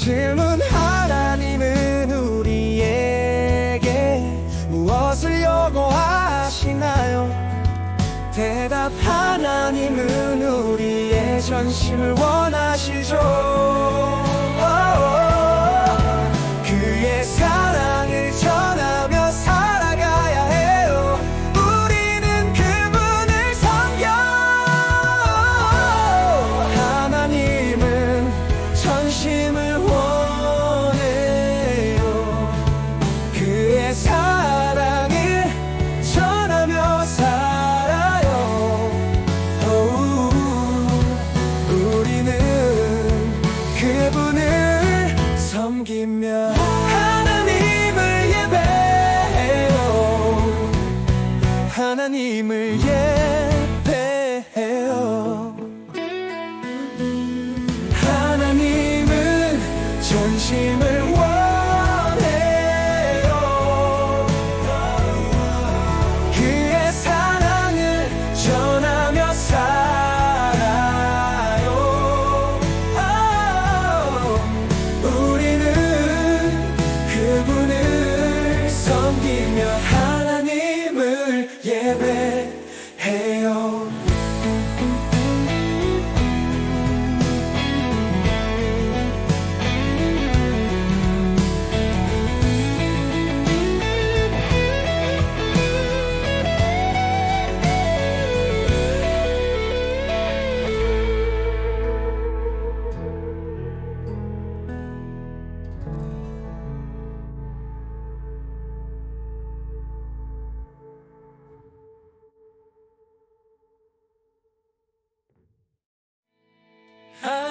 질문 하나님은 우리에게 무엇을 요구하시나요? 대답 하나님은 우리의 전심을 원하시죠 섬기며 하나님을 예배해요. 하나님을 예배해요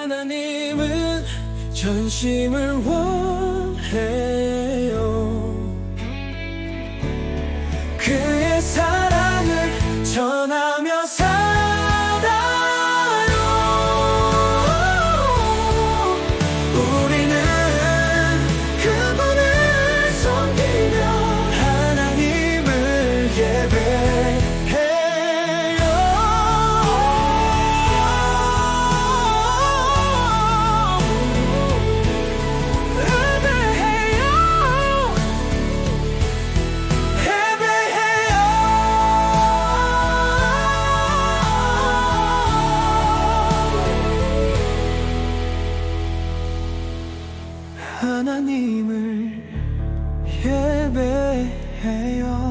하나님은 전심을 원 하나님을 예배해요